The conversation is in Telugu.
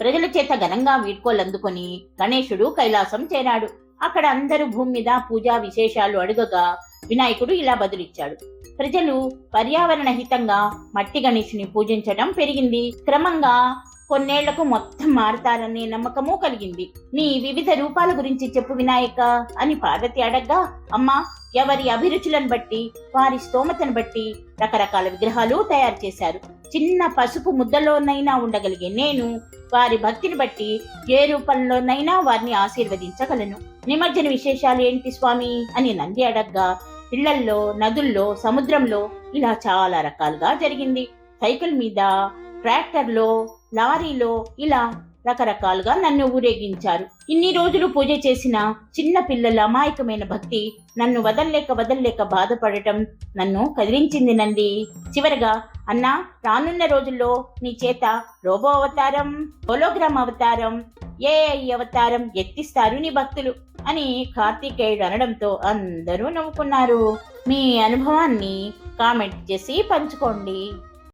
ప్రజల చేత ఘనంగా వీడ్కోలందుకొని గణేశుడు కైలాసం చేరాడు. అక్కడ అందరూ భూమి మీద పూజా విశేషాలు అడుగగా వినాయకుడు ఇలా బదులిచ్చాడు. ప్రజలు పర్యావరణ హితంగా మట్టి గణేశుని పూజించడం పెరిగింది. క్రమంగా కొన్నేళ్ళకు మొత్తం మారతారనే నమ్మకము కలిగింది. నీ వివిధ రూపాల గురించి చెప్పు వినాయక అని పార్వతి అడగ్గా అమ్మా ఎవరి అభిరుచులను బట్టి వారి స్తోమతను బట్టి రకరకాల విగ్రహాలు తయారు చేశారు. చిన్న పసుపు ముద్దలోనైనా ఉండగలిగే నేను వారి భక్తిని బట్టి ఏ రూపంలోనైనా వారిని ఆశీర్వదించగలను. నిమజ్జన విశేషాలు ఏంటి స్వామి? అని నంది అడగ్గా ఇళ్ళల్లో నదుల్లో సముద్రంలో ఇలా చాలా రకాలుగా జరిగింది. సైకిల్ మీద ట్రాక్టర్లో లారీలో ఇలా రకరకాలుగా నన్ను ఊరేగించారు. ఇన్ని రోజులు పూజ చేసిన చిన్న పిల్లల అమాయకమైన భక్తి నన్ను వదల్లేక వదల్లేక బాధపడటం నన్ను కదిలించింది నంది. చివరగా అన్నా రానున్న రోజుల్లో నీ చేత రోబో అవతారం హోలోగ్రామ్ అవతారం ఏఐ అవతారం ఎత్తిస్తారు నీ భక్తులు అని కార్తికేయుడు అనడంతో అందరూ నవ్వుకున్నారు. మీ అనుభవాన్ని కామెంట్ చేసి పంచుకోండి.